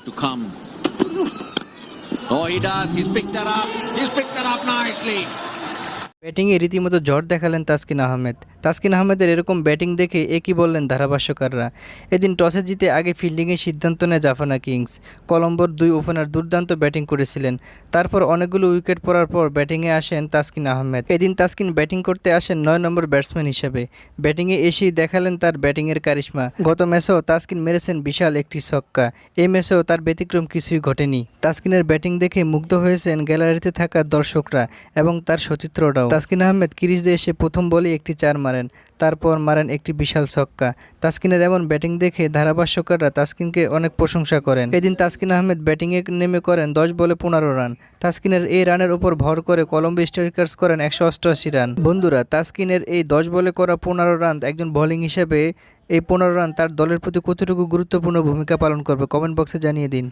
to come. Oh, he does. He's picked that up. He's picked that up nicely. ব্যাটিংয়ে রীতিমতো ঝড় দেখালেন তাসকিন আহমেদ তাসকিন আহমেদের এরকম ব্যাটিং দেখে একই বললেন ধারাভাষ্যকাররা? এদিন টসে জিতে আগে ফিল্ডিংয়ের সিদ্ধান্ত নেয় জাফানা কিংস। কলম্বোর দুই ওপেনার দুর্দান্ত ব্যাটিং করেছিলেন। তারপর অনেকগুলো উইকেট পড়ার পর ব্যাটিংয়ে আসেন তাসকিন আহমেদ। এদিন তাসকিন ব্যাটিং করতে আসেন নয় নম্বর ব্যাটসম্যান হিসেবে। ব্যাটিংয়ে এসেই দেখালেন তার ব্যাটিংয়ের কারিশমা। গত ম্যাচেও তাসকিন মেরেছেন বিশাল একটি ছক্কা। এই ম্যাচেও তার ব্যতিক্রম কিছুই ঘটেনি। তাসকিনের ব্যাটিং দেখে মুগ্ধ হয়েছেন গ্যালারিতে থাকা দর্শকরা এবং তার সচিত্রটাও তাসকিন আহমেদ ক্রিজে এসে প্রথম বলে একটি চার মারেন। তারপর মারেন একটি বিশাল ছক্কা। তাসকিনের এমন ব্যাটিং দেখে ধারাভাষ্যকাররা তাসকিনকে অনেক প্রশংসা করেন। এদিন তাসকিন আহমেদ ব্যাটিংয়ে নেমে করেন দশ বলে পনেরো রান। তাসকিনের এই রানের উপর ভর করে কলম্বো স্ট্রাইকার্স করেন একশো অষ্টআশি রান। বন্ধুরা, তাসকিনের এই দশ বলে করা পনেরো রান একজন বোলিং হিসেবে এই পনেরো রান তার দলের প্রতি কতটুকু গুরুত্বপূর্ণ ভূমিকা পালন করবে কমেন্ট বক্সে জানিয়ে দিন।